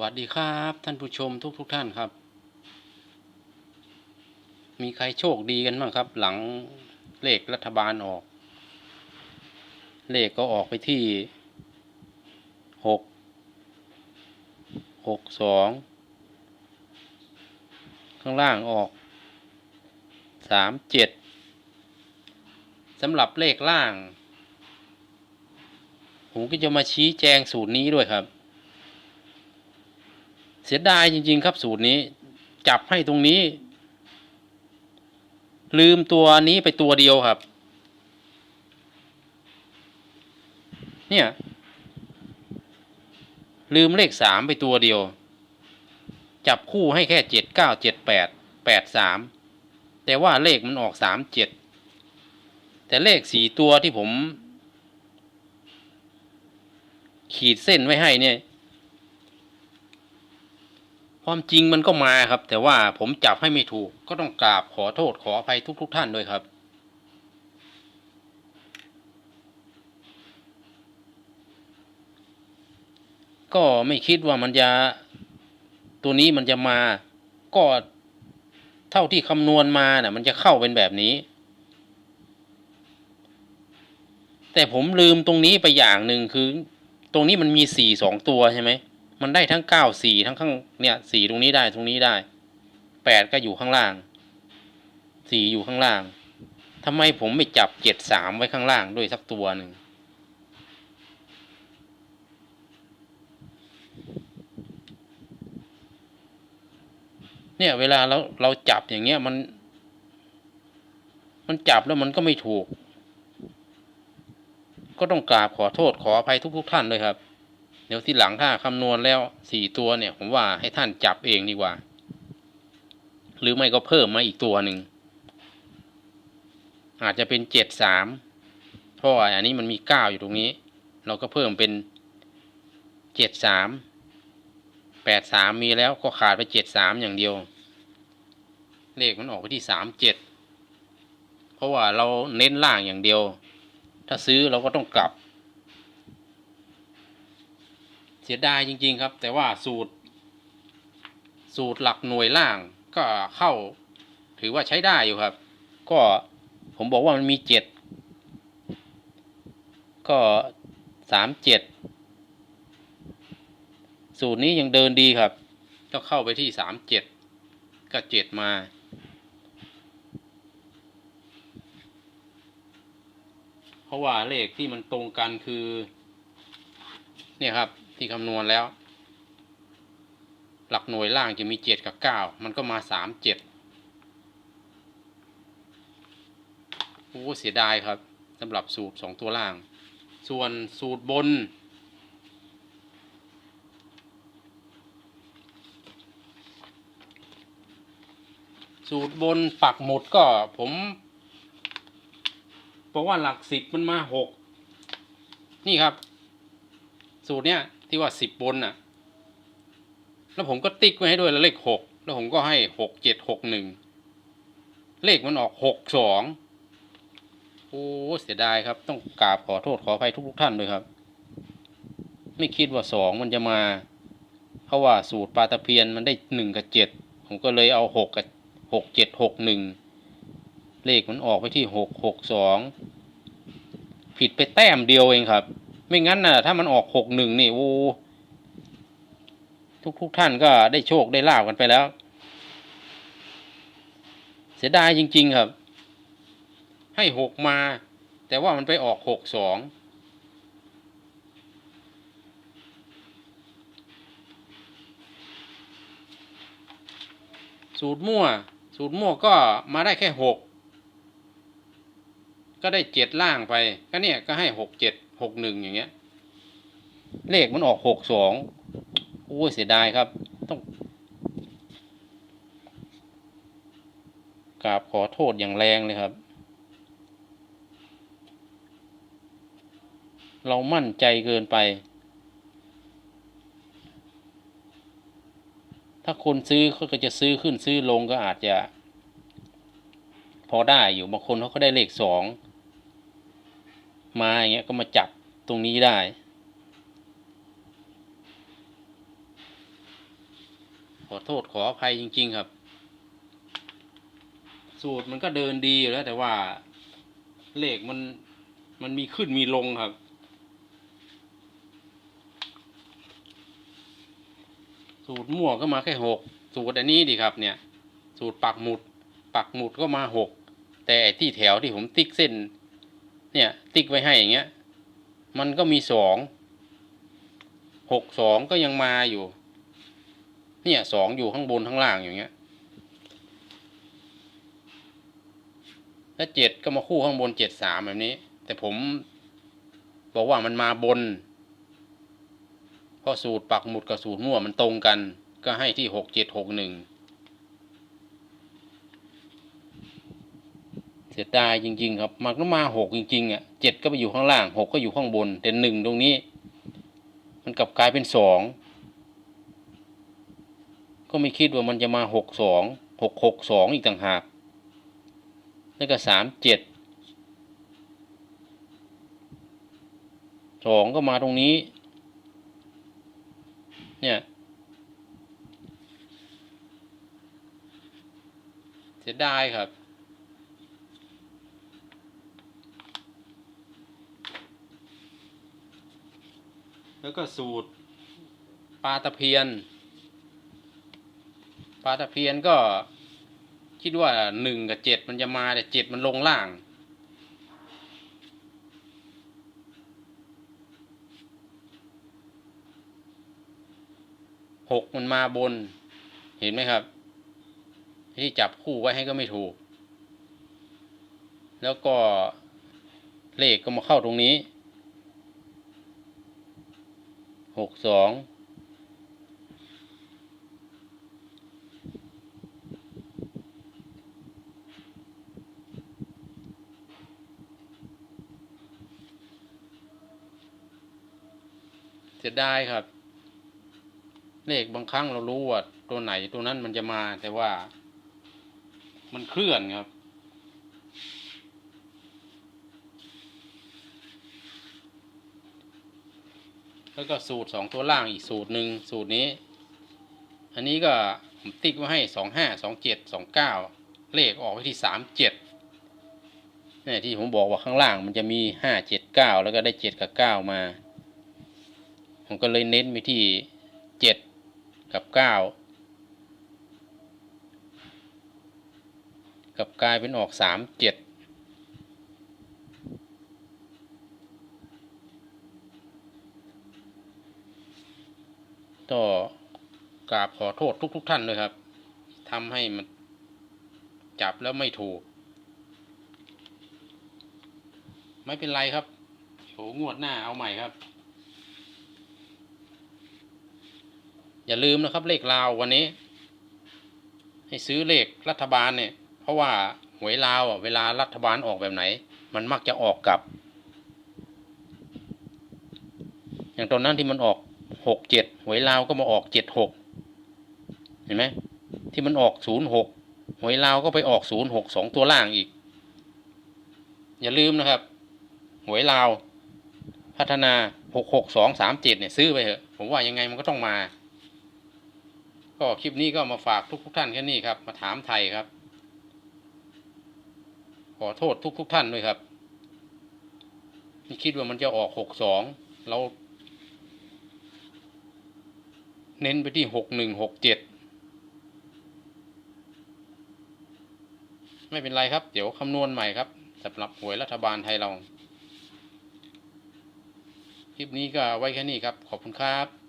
วัสดีครับ ท่านผู้ชมทุกทุกๆท่านครับ มีใครโชคดีกันบ้างครับ หลังเลขรัฐบาลออก เลขก็ออกไปที่หกหกสองข้างล่างออกสามเจ็ดสำหรับเลขล่าง ผมก็จะมาชี้แจงสูตรนี้ด้วยครับ เสียดายจริง ๆ ครับสูตรนี้ จับให้ตรงนี้ ลืมตัวนี้ไปตัวเดียวครับ เนี่ย ลืมเลขสามไปตัวเดียว จับคู่ให้แค่เจ็ดเก้าเจ็ดแปดแปดสามแต่ว่าเลขมันออกสามเจ็ดแต่เลขสี่ตัวที่ผม ขีดเส้นไว้ให้เนี่ย ความจริงมันก็มาครับ แต่ว่าผมจับให้ไม่ถูกก็ต้องกราบขอโทษขออภัยทุก ๆท่านด้วยครับก็ไม่คิดว่ามันจะตัวนี้มันจะมาก็เท่าที่คำนวณมาน่ะ มันจะเข้าเป็นแบบนี้ แต่ผมลืมตรงนี้ไปอย่างหนึ่งคือ ตรงนี้มันมีสี่สองตัวใช่ไหม มันได้ทั้งเก้าสี่ทั้งข้างเนี่ยสี่ตรงนี้ได้ตรงนี้ได้แปดก็อยู่ข้างล่างสี่อยู่ข้างล่างทำไมผมไม่จับเจ็ดสามไว้ข้างล่างด้วยสักตัวหนึ่งเนี่ยเวลาเราเราจับอย่างเงี้ยมัน มันจับแล้วมันก็ไม่ถูก ก็ต้องกราบขอโทษขออภัยทุกๆท่านเลยครับ ดี๋ยวที่หลังถ้าคำนวณแล้วสี่ตัวเนี่ย ผมว่าให้ท่านจับเองดีกว่า หรือไม่ก็เพิ่มมาอีกตัวหนึ่ง อาจจะเป็นเจ็ดสามเพราะอันนี้มันมีเก้าอยู่ตรงนี้ เราก็เพิ่มเป็นเจ็ดสามแปดสามมีแล้วก็ขาดไปเจ็ดสามอย่างเดียว เลขมันออกไปที่สามเจ็ดเพราะว่าเราเน้นล่างอย่างเดียว ถ้าซื้อเราก็ต้องกลับ เสียดายจริง ๆ ครับ แต่ว่าสูตร สูตรหลักหน่วยล่างก็เข้า ถือว่าใช้ได้อยู่ครับ ก็ผมบอกว่ามันมีเจ็ดก็สามเจ็ดสูตรนี้ยังเดินดีครับ ก็เข้าไปที่สามเจ็ดก็เจ็ดมา เพราะว่าเลขที่มันตรงกันคือ เนี่ยครับ ที่คำนวณแล้ว หลักหน่วยล่างจะมีเจ็ดกับเก้ามันก็มาสามเจ็ดโอ้เสียดายครับสำหรับสูตรสองตัวล่าง ส่วนสูตรบน สูตรบนปักหมดก็ผมบอกว่าหลักสิบมันมาหกนี่ครับ สูตรเนี้ย ที่ว่าสิบบนน่ะ แล้วผมก็ติ๊กไว้ให้ด้วยแล้วเลขหกแล้วผมก็ให้หกเจ็ดหกหนึ่งเลขมันออกหกสองโอ้เสียดายครับ ต้องกราบขอโทษขออภัยทุกๆท่านด้วยครับ ไม่คิดว่าสองมันจะมา เพราะว่าสูตรปลาตะเพียนมันได้หนึ่งกับเจ็ดผมก็เลยเอาหกกับหกเจ็ดหกหนึ่งเลขมันออกไปที่หกหกสองผิดไปแต้มเดียวเองครับ ไม่งั้นน่ะ ถ้ามันออกหกหนึ่งนี่โอ้ทุกทุกท่านก็ได้โชคได้ลาบกันไปแล้ว เสียดายจริง ๆ ครับ ให้หกมา แต่ว่ามันไปออกหกสองสูตรมั่ว สูตรมั่วก็มาได้แค่หกก็ได้เจ็ดล่างไป ก็เนี่ยก็ให้หกเจ็ด หกหนึ่งอย่างเงี้ย เลขมันออกหกสองโอ้ยเสียดายครับ ต้องกราบขอโทษอย่างแรงเลยครับ เรามั่นใจเกินไป ถ้าคนซื้อเขาก็จะซื้อขึ้นซื้อลงก็อาจจะ พอได้อยู่บางคนเขาก็ได้เลขสอง มาอย่างเงี้ยก็มาจับตรงนี้ได้ขอโทษขออภัยจริง ๆ ครับ สูตรมันก็เดินดีอยู่แล้วแต่ว่าเลขมันมันมีขึ้นมีลงครับสูตรมั่วก็มาแค่หกสูตรอันนี้ดีครับเนี่ย สูตรปักหมุด ปักหมุดก็มาหกแต่ที่แถวที่ผมติ๊กเส้น เนี่ย ติ๊กไว้ให้อย่างเงี้ย มันก็มีสองหกสองก็ยังมาอยู่ เนี่ยสองอยู่ข้างบนข้างล่างอย่างเงี้ยแล้วเจ็ดก็มาคู่ข้างบนเจ็ดสามแบบนี้ แต่ผมบอกว่ามันมาบนเพราะสูตรปักหมุดกับสูตรมั่วมันตรงกัน ก็ให้ที่หกเจ็ดหกหนึ่ง เสียดายจริง ๆ ครับมันก็มาหกจริงๆอะเจ็ดก็ไปอยู่ข้างล่างหกก็อยู่ข้างบน แต่หนึ่งตรงนี้ มันกลับกลายเป็นสองก็ไม่คิดว่ามันจะมาหกสองหกหกสองอีกต่างหากแล้วก็สามเจ็ดสองก็มาตรงนี้ เนี่ยเสียดายครับ แล้วก็สูตรปลาตะเพียน ปลาตะเพียนก็คิดว่าหนึ่งกับเจ็ดมันจะมาแต่เจ็ดมันลงล่าง หกมันมาบน เห็นไหมครับ ที่จับคู่ไว้ให้ก็ไม่ถูก แล้วก็เลขก็มาเข้าตรงนี้ หกสองเสียดายครับ เลขบางครั้งเรารู้ว่าตัวไหนตัวนั้นมันจะมาแต่ว่า มันเคลื่อนครับ แล้วก็สูตรสองตัวล่างอีกสูตรหนึ่งสูตรนี้ อันนี้ก็ผมติ๊กไว้ให้สองห้าสองเจ็ดสองเก้าเลขออกไปที่สามเจ็ดนี่ที่ผมบอกว่าข้างล่างมันจะมีห้าเจ็ดเก้าแล้วก็ได้เจ็ดกับเก้ามา ผมก็เลยเน้นไปที่เจ็ดกับเก้ากับกลายเป็นออกสามเจ็ดก็กราบข อโทษทุกๆทท่านเลยครับทำให้มันจับแล้วไม่ถูก ไม่เป็นไรครับโหงวดหน้าเอาใหม่ครับ อย่าลืมนะครับเลขลาววันนี้ ให้ซื้อเลขรัฐบาลเนี่ย เพราะว่าหวยลาวอะเวลารัฐบาลออกแบบไหน มันมักจะออกกับ อย่างตอนนั้นที่มันออกหกเจ็ดหวยลาวก็มาออกเจ็ดหก เห็นไหมที่มันออกศูนย์หกหวยลาวก็ไปออกศูนย์หกสองตัวล่างอีก อย่าลืมนะครับ หวยลาว พัฒนาหกหกสองสามเจ็ดเนี่ยซื้อไปเถอะ ผมว่ายังไงมันก็ต้องมา ก็คลิปนี้ก็มาฝากทุกทุกท่านแค่นี้ครับ มาถามไทยครับ ขอโทษทุกทุกท่านด้วยครับคิดว่ามันจะออกหกสองเรา เน้นไปที่หกหนึ่งหกเจ็ด ไม่เป็นไรครับ เดี๋ยวคำนวณใหม่ครับสำหรับหวยรัฐบาลไทยเรา คลิปนี้ก็ไว้แค่นี้ครับ ขอบคุณครับ